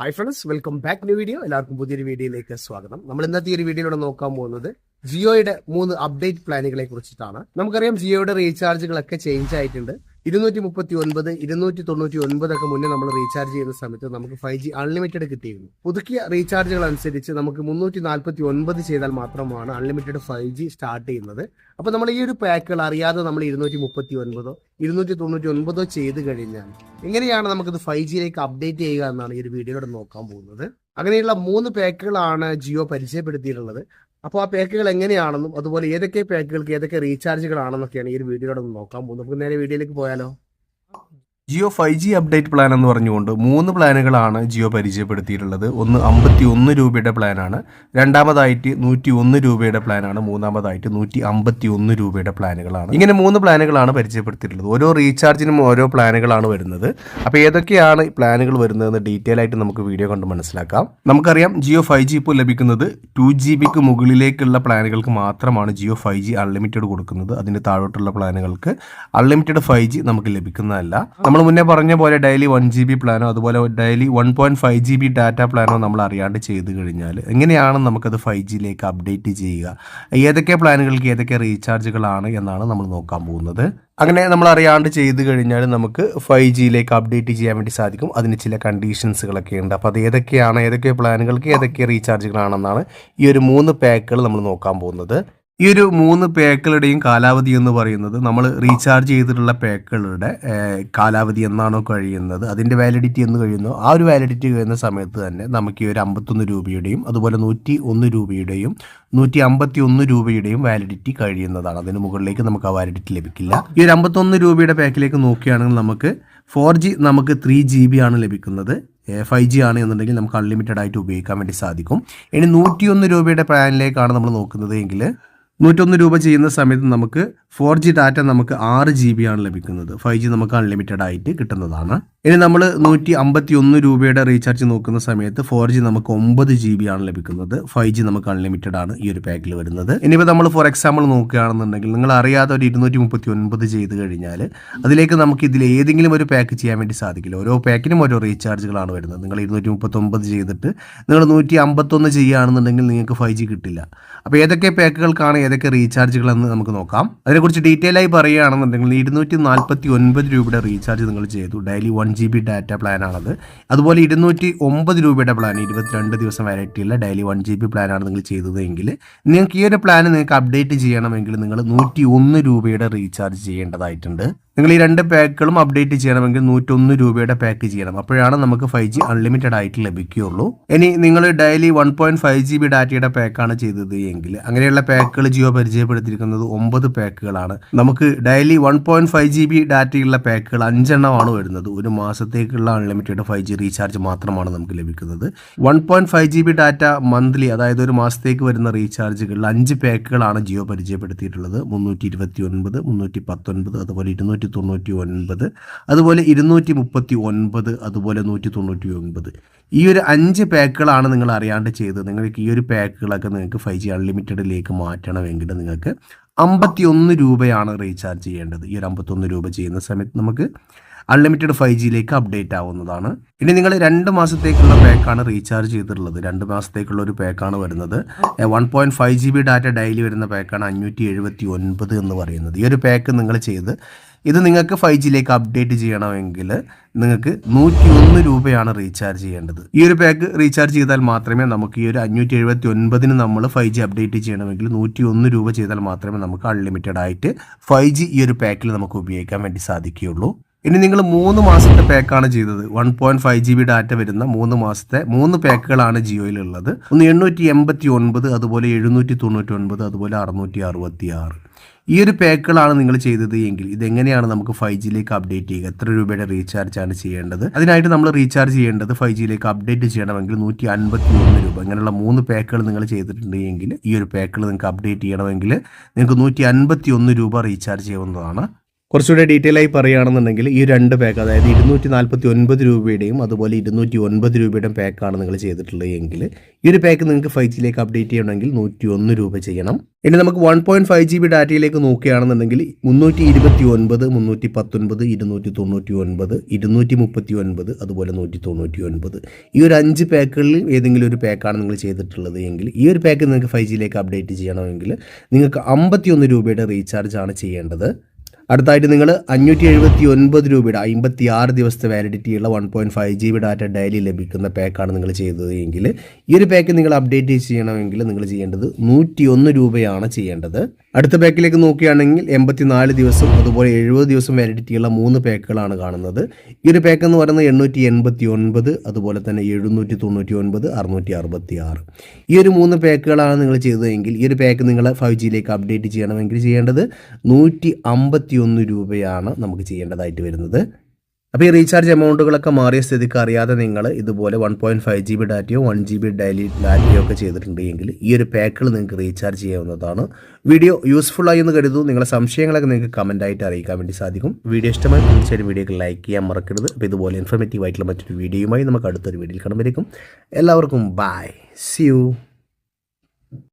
Hi friends welcome back new video എല്ലാവർക്കും പുതിയൊരു വീഡിയോയിലേക്ക് സ്വാഗതം. നമ്മൾ ഇന്നത്തെ ഒരു വീഡിയോയിലൂടെ നോക്കാൻ പോകുന്നത് ജിയോയുടെ മൂന്ന് അപ്ഡേറ്റ് പ്ലാനുകളെ കുറിച്ചിട്ടാണ്. നമുക്കറിയാം ജിയോയുടെ റീചാർജുകളൊക്കെ ചേഞ്ച് ആയിട്ടുണ്ട്. ഇരുന്നൂറ്റി മുപ്പത്തി ഒൻപത് ഇരുന്നൂറ്റി തൊണ്ണൂറ്റി ഒൻപതൊക്കെ മുന്നേ നമ്മൾ റീചാർജ് ചെയ്യുന്ന സമയത്ത് നമുക്ക് ഫൈവ് ജി അൺലിമിറ്റഡ് കിട്ടിയിരുന്നു. പുതുക്കിയ റീചാർജുകൾ അനുസരിച്ച് നമുക്ക് മുന്നൂറ്റി നാൽപ്പത്തി ഒൻപത് ചെയ്താൽ മാത്രമാണ് അൺലിമിറ്റഡ് ഫൈവ് ജി സ്റ്റാർട്ട് ചെയ്യുന്നത്. അപ്പോൾ നമ്മൾ ഈ ഒരു പാക്കുകൾ അറിയാതെ നമ്മൾ ഇരുന്നൂറ്റി മുപ്പത്തി ഒൻപതോ ഇരുന്നൂറ്റി തൊണ്ണൂറ്റി ഒൻപതോ ചെയ്ത് കഴിഞ്ഞാൽ എങ്ങനെയാണ് നമുക്കിത് ഫൈവ് ജിയിലേക്ക് അപ്ഡേറ്റ് ചെയ്യുക എന്നാണ് ഈ ഒരു വീഡിയോയിലൂടെ നോക്കാൻ പോകുന്നത്. അങ്ങനെയുള്ള മൂന്ന് പാക്കുകളാണ് ജിയോ പരിചയപ്പെടുത്തിയിട്ടുള്ളത്. അപ്പോൾ ആ പാക്കുകൾ എങ്ങനെയാണെന്നും അതുപോലെ ഏതൊക്കെ പാക്കുകൾക്ക് ഏതൊക്കെ റീചാർജുകളാണെന്നൊക്കെയാണ് ഈ ഒരു വീഡിയോയിലൂടെ നോക്കാൻ പോകുന്നത്. നമുക്ക് നേരെ വീഡിയോയിലേക്ക് പോയാലോ? Jio five G update plan എന്ന് പറഞ്ഞുകൊണ്ട് മൂന്ന് പ്ലാനുകളാണ് ജിയോ പരിചയപ്പെടുത്തിയിട്ടുള്ളത്. ഒന്ന് അമ്പത്തി ഒന്ന് രൂപയുടെ പ്ലാനാണ്. രണ്ടാമതായിട്ട് നൂറ്റി ഒന്ന് രൂപയുടെ പ്ലാനാണ്. മൂന്നാമതായിട്ട് നൂറ്റി അമ്പത്തി ഒന്ന് രൂപയുടെ പ്ലാനുകളാണ്. ഇങ്ങനെ മൂന്ന് പ്ലാനുകളാണ് പരിചയപ്പെടുത്തിയിട്ടുള്ളത്. ഓരോ റീചാർജിനും ഓരോ പ്ലാനുകളാണ് വരുന്നത്. അപ്പോൾ ഏതൊക്കെയാണ് പ്ലാനുകൾ വരുന്നതെന്ന് ഡീറ്റെയിൽ ആയിട്ട് നമുക്ക് വീഡിയോ കൊണ്ട് മനസ്സിലാക്കാം. നമുക്കറിയാം ജിയോ ഫൈവ് ജി ഇപ്പോൾ ലഭിക്കുന്നത് ടു ജി ബിക്ക് മുകളിലേക്കുള്ള പ്ലാനുകൾക്ക് മാത്രമാണ് ജിയോ ഫൈവ് ജി അൺലിമിറ്റഡ് കൊടുക്കുന്നത്. അതിന് താഴോട്ടുള്ള പ്ലാനുകൾക്ക് അൺലിമിറ്റഡ് ഫൈവ് ജി നമുക്ക് ലഭിക്കുന്നതല്ല. നമ്മൾ മുന്നേ പറഞ്ഞ പോലെ ഡെയിലി വൺ ജി ബി പ്ലാനോ അതുപോലെ daily one point five G B data പ്ലാനോ നമ്മൾ അറിയാണ്ട് ചെയ്ത് കഴിഞ്ഞാൽ എങ്ങനെയാണ് നമുക്കത് ഫൈവ് ജിയിലേക്ക് അപ്ഡേറ്റ് ചെയ്യുക? ഏതൊക്കെ പ്ലാനുകൾക്ക് ഏതൊക്കെ റീചാർജുകളാണ് എന്നാണ് നമ്മൾ നോക്കാൻ പോകുന്നത്. അങ്ങനെ നമ്മൾ അറിയാണ്ട് ചെയ്ത് കഴിഞ്ഞാൽ നമുക്ക് ഫൈവ് ജിയിലേക്ക് അപ്ഡേറ്റ് ചെയ്യാൻ വേണ്ടി സാധിക്കും. അതിന് ചില കണ്ടീഷൻസുകളൊക്കെ ഉണ്ട്. അപ്പോൾ അത് ഏതൊക്കെയാണ് ഏതൊക്കെ പ്ലാനുകൾക്ക് ഏതൊക്കെ റീചാർജുകളാണെന്നാണ് ഈ ഒരു മൂന്ന് പാക്കുകൾ നമ്മൾ നോക്കാൻ പോകുന്നത്. ഈ ഒരു മൂന്ന് പേക്കളുടെയും കാലാവധി എന്ന് പറയുന്നത് നമ്മൾ റീചാർജ് ചെയ്തിട്ടുള്ള പേക്കളുടെ കാലാവധി എന്നാണോ കഴിയുന്നത് അതിന്റെ വാലിഡിറ്റി എന്ന് കഴിയുന്നു. ആ ഒരു വാലിഡിറ്റി കഴിയുന്ന സമയത്ത് തന്നെ നമുക്ക് ഈ ഒരു അമ്പത്തൊന്ന് രൂപയുടെയും അതുപോലെ നൂറ്റി ഒന്ന് രൂപയുടെയും നൂറ്റി അമ്പത്തി ഒന്ന് രൂപയുടെയും വാലിഡിറ്റി കഴിയുന്നതാണ്. അതിന് മുകളിലേക്ക് നമുക്ക് ആ വാലിഡിറ്റി ലഭിക്കില്ല. ഈ ഒരു അമ്പത്തൊന്ന് രൂപയുടെ പാക്കിലേക്ക് നോക്കുകയാണെങ്കിൽ നമുക്ക് ഫോർ ജി നമുക്ക് ത്രീ ജി ബി ആണ് ലഭിക്കുന്നത്. ഫൈവ് ജി ആണ് എന്നുണ്ടെങ്കിൽ നമുക്ക് അൺലിമിറ്റഡ് ആയിട്ട് ഉപയോഗിക്കാൻ വേണ്ടി സാധിക്കും. ഇനി നൂറ്റിയൊന്ന് രൂപയുടെ പ്ലാനിലേക്കാണ് നമ്മൾ നോക്കുന്നത് എങ്കിൽ നൂറ്റൊന്ന് രൂപ ചെയ്യുന്ന സമയത്ത് നമുക്ക് ഫോർ ഡാറ്റ നമുക്ക് ആറ് ജി ആണ് ലഭിക്കുന്നത്. ഫൈവ് ജി നമുക്ക് അൺലിമിറ്റഡ് ആയിട്ട് കിട്ടുന്നതാണ്. ഇനി നമ്മൾ നൂറ്റി അമ്പത്തി ഒന്ന് രൂപയുടെ റീചാർജ് നോക്കുന്ന സമയത്ത് ഫോർ ജി നമുക്ക് ഒമ്പത് ജി ബി ആണ് ലഭിക്കുന്നത്. ഫൈവ് ജി നമുക്ക് അൺലിമിറ്റഡ് ആണ് ഈ ഒരു പാക്കിൽ വരുന്നത്. ഇനിയിപ്പോൾ നമ്മൾ ഫോർ എക്സാമ്പിൾ നോക്കുകയാണെന്നുണ്ടെങ്കിൽ നിങ്ങൾ അറിയാതെ ഒരു ഇരുന്നൂറ്റി മുപ്പത്തി ഒൻപത് ചെയ്ത് കഴിഞ്ഞാൽ അതിലേക്ക് നമുക്ക് ഇതിൽ ഏതെങ്കിലും ഒരു പാക്ക് ചെയ്യാൻ വേണ്ടി സാധിക്കില്ല. ഓരോ പാക്കിനും ഓരോ റീചാർജുകളാണ് വരുന്നത്. നിങ്ങൾ ഇരുന്നൂറ്റി മുപ്പത്തൊമ്പത് ചെയ്തിട്ട് നിങ്ങൾ നൂറ്റി അമ്പത്തൊന്ന് ചെയ്യുകയാണെന്നുണ്ടെങ്കിൽ നിങ്ങൾക്ക് ഫൈവ് ജി കിട്ടില്ല. അപ്പോൾ ഏതൊക്കെ പാക്കുകൾക്കാണ് ഏതൊക്കെ റീചാർജുകൾ എന്ന് നമുക്ക് നോക്കാം. അതിനെക്കുറിച്ച് ഡീറ്റെയിൽ ആയി പറയുകയാണെന്നുണ്ടെങ്കിൽ ഇരുന്നൂറ്റി നാൽപ്പത്തി ഒൻപത് രൂപയുടെ റീചാർജ് നിങ്ങൾ ചെയ്തു. Daily one G B data പ്ലാനാണത് അതുപോലെ ഇരുന്നൂറ്റി ഒമ്പത് രൂപയുടെ പ്ലാൻ ഇരുപത്തിരണ്ട് ദിവസം വാലിറ്റിയുള്ള ഡെയിലി വൺ ജി ബി പ്ലാനാണ് നിങ്ങൾ ചെയ്തതെങ്കിൽ നിങ്ങൾക്ക് ഈ ഒരു പ്ലാൻ നിങ്ങൾക്ക് അപ്ഡേറ്റ് ചെയ്യണമെങ്കിൽ നിങ്ങൾ നൂറ്റി ഒന്ന് രൂപയുടെ റീചാർജ് ചെയ്യേണ്ടതായിട്ടുണ്ട്. നിങ്ങൾ ഈ രണ്ട് പാക്കുകളും അപ്ഡേറ്റ് ചെയ്യണമെങ്കിൽ നൂറ്റൊന്ന് രൂപയുടെ പാക്ക് ചെയ്യണം. അപ്പോഴാണ് നമുക്ക് ഫൈവ് ജി അൺലിമിറ്റഡ് ആയിട്ട് ലഭിക്കുകയുള്ളൂ. ഇനി നിങ്ങൾ daily one point five G B ഡാറ്റയുടെ പാക്കാണ് ചെയ്തത് എങ്കിൽ അങ്ങനെയുള്ള പാക്കുകൾ ജിയോ പരിചയപ്പെടുത്തിയിരിക്കുന്നത് ഒമ്പത് പാക്കുകളാണ് നമുക്ക് daily one point five G B ഡാറ്റയുള്ള പാക്കുകൾ അഞ്ചെണ്ണമാണ് വരുന്നത്. ഒരു മാസത്തേക്കുള്ള അൺലിമിറ്റഡ് ഫൈവ് ജി റീചാർജ് മാത്രമാണ് നമുക്ക് ലഭിക്കുന്നത്. One point five G B data monthly അതായത് ഒരു മാസത്തേക്ക് വരുന്ന റീചാർജുകളിൽ അഞ്ച് പാക്കുകളാണ് ജിയോ പരിചയപ്പെടുത്തിയിട്ടുള്ളത്. മുന്നൂറ്റി ഇരുപത്തി ഒൻപത് മുന്നൂറ്റി പത്തൊൻപത് അതുപോലെ ഇരുന്നൂറ്റി തൊണ്ണൂറ്റി ഒൻപത് അതുപോലെ ഇരുന്നൂറ്റി മുപ്പത്തി ഒൻപത് അതുപോലെ നൂറ്റി തൊണ്ണൂറ്റി ഒൻപത് ഈ ഒരു അഞ്ച് പാക്കുകളാണ് നിങ്ങൾ അറിയാണ്ട് ചെയ്തത്. നിങ്ങൾക്ക് ഈ ഒരു പാക്കുകളൊക്കെ നിങ്ങൾക്ക് ഫൈവ് ജി അൺലിമിറ്റഡിലേക്ക് മാറ്റണമെങ്കിൽ നിങ്ങൾക്ക് അമ്പത്തി ഒന്ന് രൂപയാണ് റീചാർജ് ചെയ്യേണ്ടത്. ഈ ഒരു അമ്പത്തൊന്ന് രൂപ ചെയ്യുന്ന സമയത്ത് നമുക്ക് അൺലിമിറ്റഡ് ഫൈവ് ജിയിലേക്ക് അപ്ഡേറ്റ് ആവുന്നതാണ്. ഇനി നിങ്ങൾ രണ്ട് മാസത്തേക്കുള്ള പാക്കാണ് റീചാർജ് ചെയ്തിട്ടുള്ളത്. രണ്ട് മാസത്തേക്കുള്ള ഒരു പാക്കാണ് വരുന്നത്. One point five G B data daily വരുന്ന പാക്കാണ് അഞ്ഞൂറ്റി എഴുപത്തി ഒൻപത് എന്ന് പറയുന്നത്. ഈ ഒരു പാക്ക് നിങ്ങൾ ചെയ്ത് ഇത് നിങ്ങൾക്ക് ഫൈവ് ജിയിലേക്ക് അപ്ഡേറ്റ് ചെയ്യണമെങ്കിൽ നിങ്ങൾക്ക് നൂറ്റി ഒന്ന് രൂപയാണ് റീചാർജ് ചെയ്യേണ്ടത്. ഈ ഒരു പാക്ക് റീചാർജ് ചെയ്താൽ മാത്രമേ നമുക്ക് ഈ ഒരു അഞ്ഞൂറ്റി എഴുപത്തി ഒൻപതിന് നമ്മൾ ഫൈവ് ജി അപ്ഡേറ്റ് ചെയ്യണമെങ്കിൽ നൂറ്റി ഒന്ന് രൂപ ചെയ്താൽ മാത്രമേ നമുക്ക് അൺലിമിറ്റഡ് ആയിട്ട് ഫൈവ് ജി ഈ ഒരു പാക്കിൽ നമുക്ക് ഉപയോഗിക്കാൻ വേണ്ടി സാധിക്കുകയുള്ളൂ. ഇനി നിങ്ങൾ മൂന്ന് മാസത്തെ പാക്കാണ് ചെയ്തത്. One point five G B data വരുന്ന മൂന്ന് മാസത്തെ മൂന്ന് പാക്കുകളാണ് ജിയോയിലുള്ളത്. ഒന്ന് എണ്ണൂറ്റി എൺപത്തി ഒൻപത് അതുപോലെ എഴുന്നൂറ്റി തൊണ്ണൂറ്റി ഒൻപത് അതുപോലെ അറുന്നൂറ്റി അറുപത്തി ആറ് ഈ ഒരു പാക്കുകളാണ് നിങ്ങൾ ചെയ്തത് എങ്കിൽ ഇതെങ്ങനെയാണ് നമുക്ക് ഫൈവ് ജിയിലേക്ക് അപ്ഡേറ്റ് ചെയ്യുക? എത്ര രൂപയുടെ റീചാർജ് ആണ് ചെയ്യേണ്ടത്? അതിനായിട്ട് നമ്മൾ റീചാർജ് ചെയ്യേണ്ടത് ഫൈവ് ജിയിലേക്ക് അപ്ഡേറ്റ് ചെയ്യണമെങ്കിൽ നൂറ്റി അൻപത്തി ഒന്ന് രൂപ. ഇങ്ങനെയുള്ള മൂന്ന് പാക്കുകൾ നിങ്ങൾ ചെയ്തിട്ടുണ്ടെങ്കിൽ ഈ ഒരു പാക്കുകൾ നിങ്ങൾക്ക് അപ്ഡേറ്റ് ചെയ്യണമെങ്കിൽ നിങ്ങൾക്ക് നൂറ്റി അൻപത്തി ഒന്ന് രൂപ റീചാർജ് ചെയ്യാവുന്നതാണ്. കുറച്ചുകൂടെ ഡീറ്റെയിൽ ആയി പറയുകയാണെന്നുണ്ടെങ്കിൽ ഈ രണ്ട് പാക്ക് അതായത് ഇരുന്നൂറ്റി നാൽപ്പത്തി ഒൻപത് രൂപയുടെയും അതുപോലെ ഇരുന്നൂറ്റി ഒൻപത് രൂപയുടെയും പാക്കാണ് നിങ്ങൾ ചെയ്തിട്ടുള്ളത് എങ്കിൽ ഈ ഒരു പാക്ക് നിങ്ങൾക്ക് ഫൈവ് ജിയിലേക്ക് അപ്ഡേറ്റ് ചെയ്യണമെങ്കിൽ നൂറ്റി ഒന്ന് രൂപ ചെയ്യണം. ഇനി നമുക്ക് one point five G B ഡാറ്റയിലേക്ക് നോക്കുകയാണെന്നുണ്ടെങ്കിൽ മുന്നൂറ്റി ഇരുപത്തി ഒൻപത് മുന്നൂറ്റി പത്തൊൻപത് ഇരുന്നൂറ്റി തൊണ്ണൂറ്റി ഒൻപത് ഇരുന്നൂറ്റി മുപ്പത്തി ഒൻപത് അതുപോലെ നൂറ്റി തൊണ്ണൂറ്റി ഒൻപത് ഈ ഒരു അഞ്ച് പാക്കുകളിൽ ഏതെങ്കിലും ഒരു പാക്കാണ് നിങ്ങൾ ചെയ്തിട്ടുള്ളത് എങ്കിൽ ഈ ഒരു പാക്ക് നിങ്ങൾക്ക് ഫൈവ് ജിയിലേക്ക് അപ്ഡേറ്റ് ചെയ്യണമെങ്കിൽ നിങ്ങൾക്ക് അമ്പത്തി ഒന്ന് രൂപയുടെ റീചാർജ് ആണ് ചെയ്യേണ്ടത്. അടുത്തായിട്ട് നിങ്ങൾ അഞ്ഞൂറ്റി എഴുപത്തി ഒൻപത് രൂപയുടെ അമ്പത്തി ആറ് ദിവസത്തെ വാലിഡിറ്റി ഉള്ള one point five G B data daily ലഭിക്കുന്ന പാക്കാണ് നിങ്ങൾ ചെയ്തത് എങ്കിൽ ഈ ഒരു പാക്ക് നിങ്ങൾ അപ്ഡേറ്റ് ചെയ്യണമെങ്കിൽ നിങ്ങൾ ചെയ്യേണ്ടത് നൂറ്റി ഒന്ന് രൂപയാണ് ചെയ്യേണ്ടത്. അടുത്ത പാക്കിലേക്ക് നോക്കുകയാണെങ്കിൽ എൺപത്തിനാല് ദിവസം അതുപോലെ എഴുപത് ദിവസം വാലിഡിറ്റി ഉള്ള മൂന്ന് പാക്കുകളാണ് കാണുന്നത്. ഈ ഒരു പാക്ക് എന്ന് പറയുന്നത് എണ്ണൂറ്റി എൺപത്തി ഒൻപത് അതുപോലെ തന്നെ എഴുന്നൂറ്റി തൊണ്ണൂറ്റി ഒൻപത് അറുന്നൂറ്റി അറുപത്തി ആറ് ഈ ഒരു മൂന്ന് പാക്കുകളാണ് നിങ്ങൾ ചെയ്തതെങ്കിൽ ഈ ഒരു പാക്ക് നിങ്ങൾ ഫൈവ് ജിയിലേക്ക് അപ്ഡേറ്റ് ചെയ്യണമെങ്കിൽ ചെയ്യേണ്ടത് നൂറ്റി അമ്പത്തി ഒന്ന് രൂപയാണ് നമുക്ക് ചെയ്യേണ്ടതായിട്ട് വരുന്നത്. അപ്പോൾ ഈ റീചാർജ് എമൗണ്ടുകളൊക്കെ മാറിയ സ്ഥിതിക്ക് അറിയാതെ നിങ്ങൾ ഇതുപോലെ one point five G B ഡാറ്റയോ one G B daily ഡാറ്റയോ ഒക്കെ ചെയ്തിട്ടുണ്ടെങ്കിൽ ഈ ഒരു പാക്കിൽ നിങ്ങൾക്ക് റീചാർജ് ചെയ്യാവുന്നതാണ്. വീഡിയോ യൂസ്ഫുൾ ആയി എന്ന് കരുതുന്നു. നിങ്ങളുടെ സംശയങ്ങളൊക്കെ നിങ്ങൾക്ക് ആയിട്ട് അറിയിക്കാൻ വേണ്ടി സാധിക്കും. വീഡിയോ ഇഷ്ടമായി തീർച്ചയായും വീഡിയോക്ക് ലൈക്ക് ചെയ്യാൻ മറക്കരുത്. അപ്പോൾ ഇതുപോലെ ഇൻഫർമേറ്റീവ് ആയിട്ടുള്ള മറ്റൊരു വീഡിയോയുമായി നമുക്ക് അടുത്തൊരു വീഡിയോയിൽ കാണുമ്പോഴേക്കും എല്ലാവർക്കും ബായ് സി യു